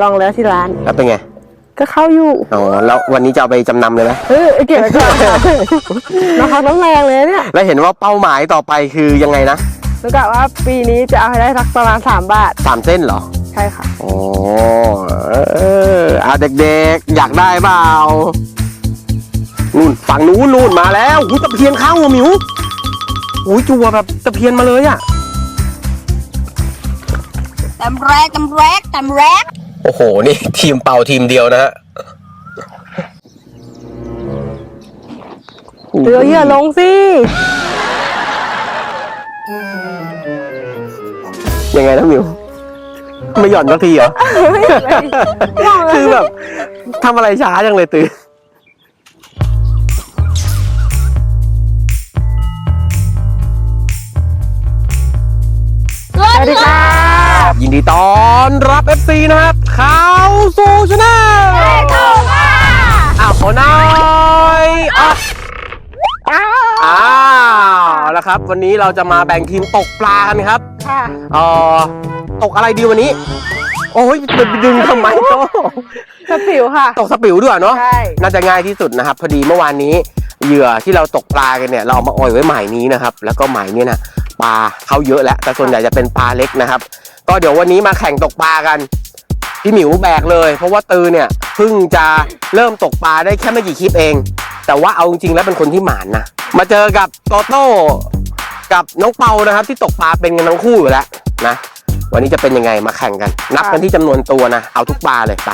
ลองแล้วที่ร้าน แล้วเป็นไง ก็เข้าอยู่อ๋อ แล้ววันนี้จะเอาไปจำนำเลยไหมเออเก็บไว้ก่อนน้ำพักน้ำแรงเลยเนี่ย แล้วเห็นว่าเป้าหมายต่อไปคือยังไงนะแล้วกะว่าปีนี้จะเอาให้ได้สักประมาณสามบาทสามเส้นเหรอ ใช่ค่ะอ๋อเออเอาเด็กๆ อยากได้เปล่านู่นฝั่งนู้นนู่นมาแล้วหูตะเพียนเข้าอะหมิวหูจัวแบบตะเพียนมาเลยอะตำแรกตำแรกตำแรก โอ้โห นี่ทีมเป่าทีมเดียวนะฮะเรือเหยื่อลงสิ ยังไงนะหมิวไม่หย่อนสักทีเหรอ คือแบบทำอะไรช้าจังเลยตือ ดีต้อนรับ FC นะครับเข้าสู่ชนะอ้าวขอหน่อยอะอ้าวแล้วครับ วันนี้เราจะมาแบ่งทีมตกปลากันครับค่ะเอ่อตกอะไรดีวันนี้ โอ้ยจะไปดึงทำไมโตสปิวค่ะ ตกสปิวด้วยเนาะใช่ น่าจะง่ายที่สุดนะครับ พอดีเมื่อวานนี้เหยื่อที่เราตกปลากันเนี่ย เราเอามาอ่อยไว้หมายนี้นะครับ แล้วก็หมายเนี้นะปลาเขาเยอะแล้วแต่ส่วนใหญ่จะเป็นปลาเล็กนะครับ ก็เดี๋ยววันนี้มาแข่งตกปลากันพี่หมิวแบกเลย เพราะว่าตือเนี่ยเพิ่งจะเริ่มตกปลาได้แค่ไม่กี่คลิปเอง แต่ว่าเอาจริงๆแล้วเป็นคนที่หมานนะมาเจอกับโตโต้กับน้องเปานะครับ ที่ตกปลาเป็นกันทั้งคู่อยู่แล้วนะวันนี้จะเป็นยังไงมาแข่งกัน นับกันที่จำนวนตัวนะ เอาทุกปลาเลยไป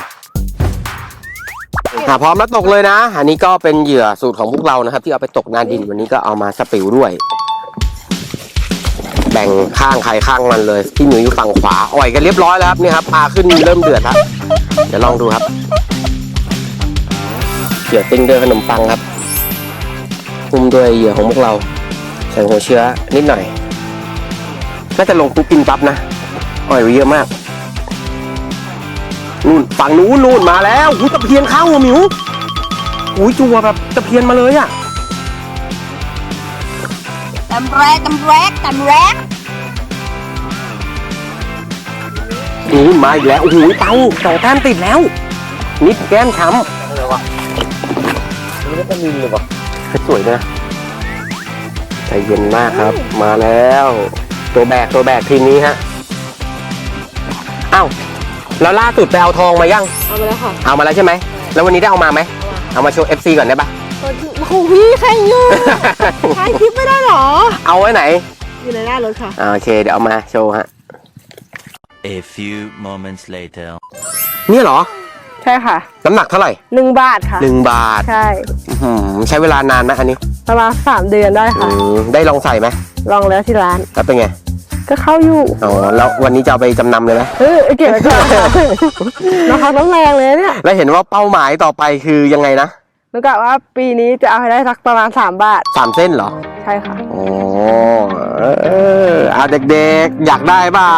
อะพร้อมแล้วตกเลยนะ อันนี้ก็เป็นเหยื่อสูตรของพวกเรานะครับ ที่เอาไปตกนาดินวันนี้ก็เอามาสปิวด้วย บ่งข้างใครข้างมันเลย พี่หมิวอยู่ฝั่งขวาอ่อยกันเรียบร้อยแล้วครับนี่ครับปลาขึ้นเริ่มเดือดครับเดี๋ยวลองดูครับเหยื่อติ้งด้วยขนมปังครับหุ้มด้วยเหยื่อของพวกเราใส่หัวเชื้อนิดหน่อยน่าจะลงปุ๊บกินปั๊บนะอ่อยเยอะมากนู่นฝั่งนู้นนู่นมาแล้วหูตะเพียนเข้าอะหมิวหูจัวแบบตะเพียนมาเลยอะตำแรกตำแรกตำแรก นู่นมาอีกแล้ว โอ้โหเตาสองแต้มติดแล้ว นิดแก้มช้ำอะไรวะนี่ก็มีเลยวะสวยนะ ใจเย็นมากครับ มาแล้ว ตัวแบกตัวแบกทีมนี้ฮะอ้าวแล้วล่าสุดไปเอาทองมายัง เอาไปแล้วค่ะเอามาแล้วใช่ไหม แล้ววันนี้ได้เอามาไหม เอามาโชว์ FC ก่อนได้ปะ โอ้โหพี่แข่งอยู่ ถ่ายคลิปไม่ได้เหรอ เอาไว้ไหน อยู่ในหน้ารถค่ะ อ่าโอเค เดี๋ยวเอามาโชว์ฮะ A few moments later. เนี่ยเหรอ ใช่ค่ะน้ำหนักเท่าไหร่หนึ่งบาทค่ะ หนึ่งบาทใช่ อื้อหือใช้เวลานานไหมอันนี้ประมาณสามเดือนได้อืค่ะ มได้ลองใส่ไหมลองแล้วที่ร้าน แล้วเป็นไง ก็เข้าอยู่อ๋อ แล้ววันนี้จะเอาไปจำนำเลยไหม เออเก็บไว้ก่อนน้ำพักน้ำแรงเลยเนี่ยแล้วเห็นว่าเป้าหมายต่อไปคือยังไงนะแล้วกะว่าปีนี้จะเอาให้ได้สักประมาณสามบาท สามเส้นเหรอ ใช่ค่ะ อ๋อ เออเอาเด็กๆ อยากได้เปล่า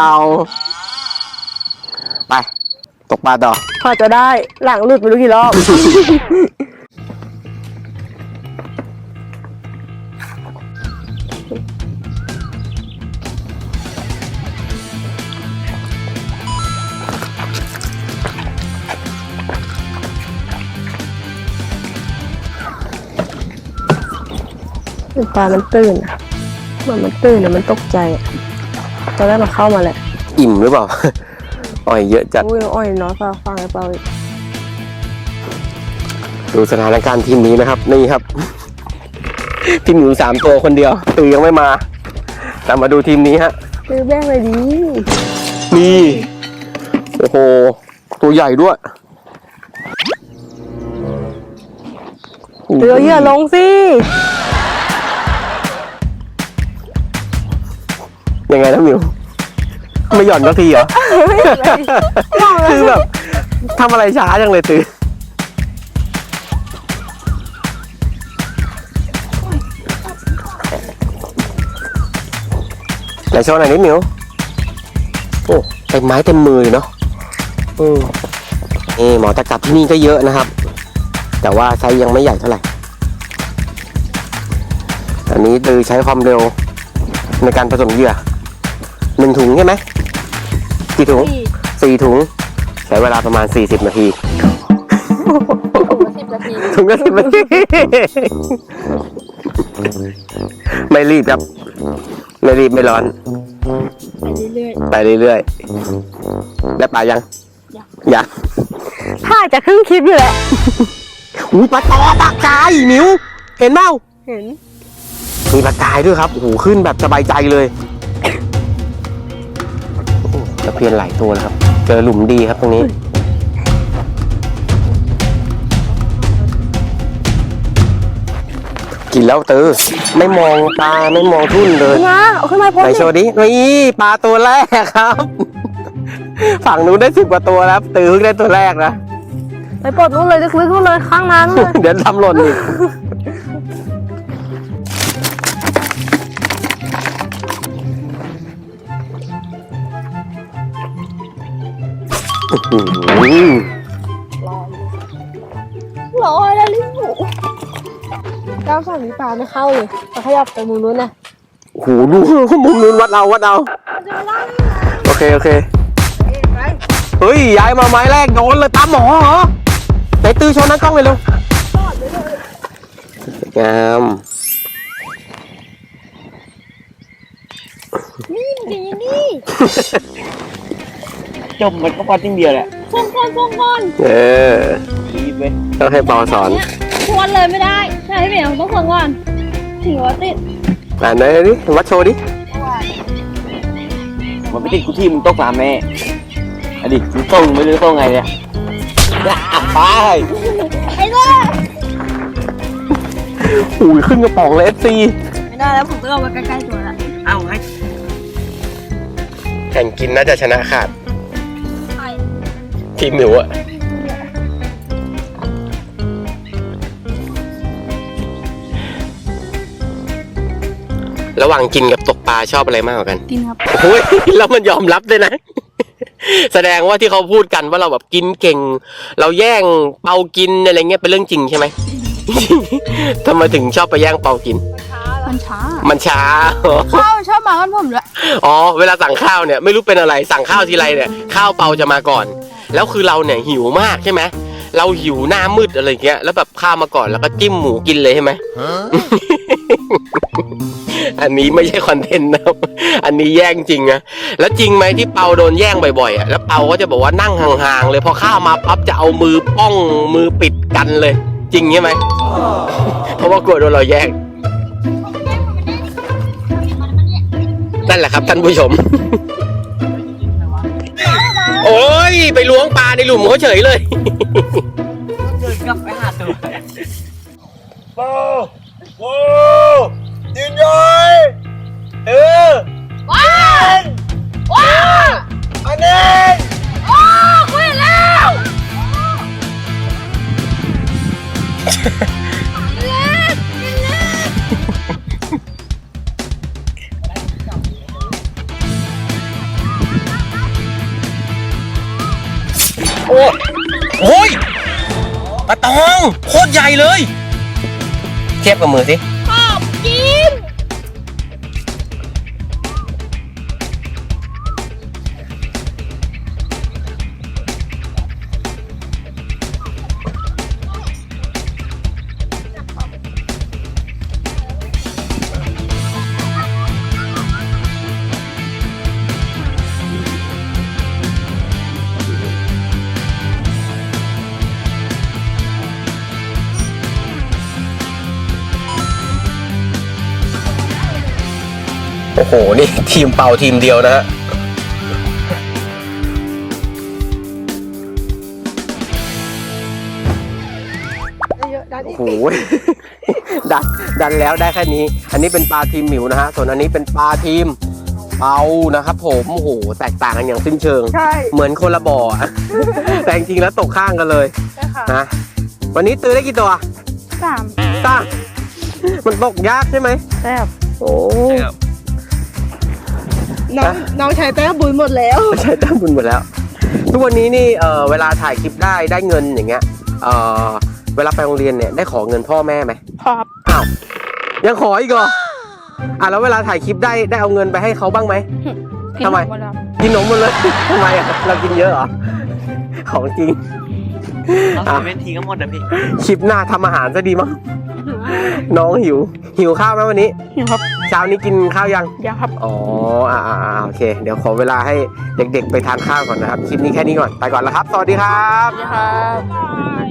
ไปตกปลาต่อ พอจะได้หลังหลุดไม่รู้กี่รอบ ปลามันตื่นอะเหมือนมันตื่นอะมันตกใจอะตอนแรกมันเข้ามาแหละ อิ่มหรือเปล่า อ่อยเยอะจัดอุ้ยน้องอ้อยน้อยฟังฟังไอ้เปล่าอีกดูสถานการณ์ทีมนี้นะครับ นี่ครับ ทีมหนูสามตัวคนเดียวตือยังไม่มาแต่มาดูทีมนี้ฮะซื้อแบ่งเลยดีนี่โอ้โห ตัวใหญ่ด้วยเรือเหยื่อลงสิยังไงนะหมิว ไม่หย่อนสักทีเหรอ คือแบบทำอะไรช้าจังเลยตือไหนโชว์หน่อยนิดหมิวโอ้เต็มไม้เต็มมือเลยเนาะอืมนี่หมอตะกับที่นี่ก็เยอะนะครับ แต่ว่าไซส์ยังไม่ใหญ่เท่าไหร่ อันนี้ตือใช้ความเร็วในการผสมเหยื่อหนึ่งถุงใช่ไหม กี่ถุงสี่ถุง ใช้เวลาประมาณ 40 นาทีสิบนาทีถุงละสิบนาที ไม่รีบครับ ไม่รีบไม่ร้อน ไปเรื่อยไปเรื่อยๆ ได้ปลายัง ยังๆถ่ายจะครึ่งคลิปอยู่แหละอุ้ยปลาตอปลากายหมิว เห็นเปล่าเห็น มีปลากายด้วยครับโอ้โหขึ้นแบบสบายใจเลยโอ้โห ตะเพียนหลายตัวแล้วครับ เจอหลุมดีครับตรงนี้ กินแล้วตือไม่มองตาไม่มองทุ่นเลยมาเอาขึ้นมาพบไหนดิโชว์ดินี่ปลาตัวแรกครับ ฝั่งนู้นได้สิบกว่าตัวแล้วครับตือเพิ่งได้ตัวแรกนะไปปลดนู้นเลยลึกๆนู้นเลยข้างนั้นเลยเดี๋ยวทำหล่นอีก อื้อหือรอแล้วลิบูเจ้าฝั่งนี้ปลาไม่เข้าเลยแต่ขยับไปมุมนู้นนะโอ้โหดูมุมนู้นวัดเอาวัดเอาโอเคโอเคเฮ้ยย้ายมาไม้แรกโดนเลยตามหมอเหรอไหนตื้อโชว์หน้ากล้องเลยเร็วงามดีนี่จ มมันก็พอจริงเดียวแหละพวงก่อนพวงก่อนเออดีเว้ยต้องให้ปอสอนพวงเลยไม่ได้ใช่พี่เหมียวต้องพวงก่อนถึงว่าติดอ่านไหนดิวัดโชว์ดิมันไม่ติดกูที่มึงต้องตามแม่อดีตมึงต้องไม่รู้ต้องไงเนี่ยอะไปไอ้เจ้าอุ้ยขึ้นกระป๋องเลยเอฟซีไม่ได้แล้วผมต้องเอาไว้ใกล้ๆตัวละเอาให้แข่งกินน่าจะชนะขาด ทีมหมิวอะระหว่างกินกับตกปลาชอบอะไรมากกว่ากัน กินครับ โอ้ยแล้วมันยอมรับด้วยนะ แสดงว่าที่เขาพูดกันว่าเราแบบกินเก่ง เราแย่งเปากินอะไรเงี้ยเป็นเรื่องจริงใช่ไหม ทำไมถึงชอบไปแย่งเปากิน มันช้า มันช้า ข้าวชอบมากันผมด้วย อ๋อ เวลาสั่งข้าวเนี่ย ไม่รู้เป็นอะไรสั่งข้าวทีไรเนี่ย ข้าวเปาจะมาก่อน แล้วคือเราเนี่ยหิวมากใช่ไหมเราหิวหน้ามืดอะไรเงี้ยแล้วแบบข้าวมาก่อนแล้วก็จิ้มหมูกินเลยใช่ไหม อันนี้ไม่ใช่คอนเทนต์นะครับ อันนี้แย่งจริงนะ แล้วจริงไหมที่เปาโดนแย่งบ่อยๆอะ แล้วเปาก็จะบอกว่านั่งห่างๆเลยพอข้าวมาปั๊บจะเอามือป้องมือปิดกันเลย จริงใช่ไหม เพราะว่ากลัวโดนเราแย่ง นั่นแหละครับท่านผู้ชม โอ้ย ไปล้วงปลาในหลุมเขาเฉยเลย เดินกลับไปหาตัวโว้โว้ยืนย้อยเออ อ้โอ้ยปลาตอง โคตรใหญ่เลย เทียบกับมือสิ โอ้โห นี่ทีมเป่าทีมเดียวนะฮะเยอะดันอีโอ้กโหดันดันแล้วได้แค่นี้ อันนี้เป็นปลาทีมหมิวนะฮะ ส่วนอันนี้เป็นปลาทีมเปานะครับผมโอ้โหแตกต่างกันอย่างสิ้นเชิง ใช่เหมือนคนละบ่ออะแต่จริงๆแล้วตกข้างกันเลยใช่ค่ะนะวันนี้ตื้อได้กี่ตัวสามตามันตกยากใช่ไหม แซ่บโอ้ น้องน้องใช้แป้งบุยหมดแล้วใช้ตั้งบุญหมดแล้ว ทุกวันนี้นี่เออเวลาถ่ายคลิปได้ได้เงินอย่างเงี้ยเออเวลาไปโรงเรียนเนี่ยได้ขอเงินพ่อแม่ไหมขอบอ้าวยังขออีกเหรออะแล้วเวลาถ่ายคลิปได้ได้เอาเงินไปให้เขาบ้างไหมทำไมกินนมหมดเลยทำไมอะเรากินเยอะเหรอของจริงเอาเซเว่นทีก็หมดนะพี่คลิปหน้าทำอาหารซะดีมั้ง น้องหิว หิวข้าวไหมวันนี้หิวครับเช้านี้กินข้าวยัง ยังครับ อ๋ออ่าอ่าอ่าโอเค เดี๋ยวขอเวลาให้เด็กๆ ไปทานข้าวก่อนนะครับ คลิปนี้แค่นี้ก่อน ไปก่อนแล้วครับ สวัสดีครับ ครับ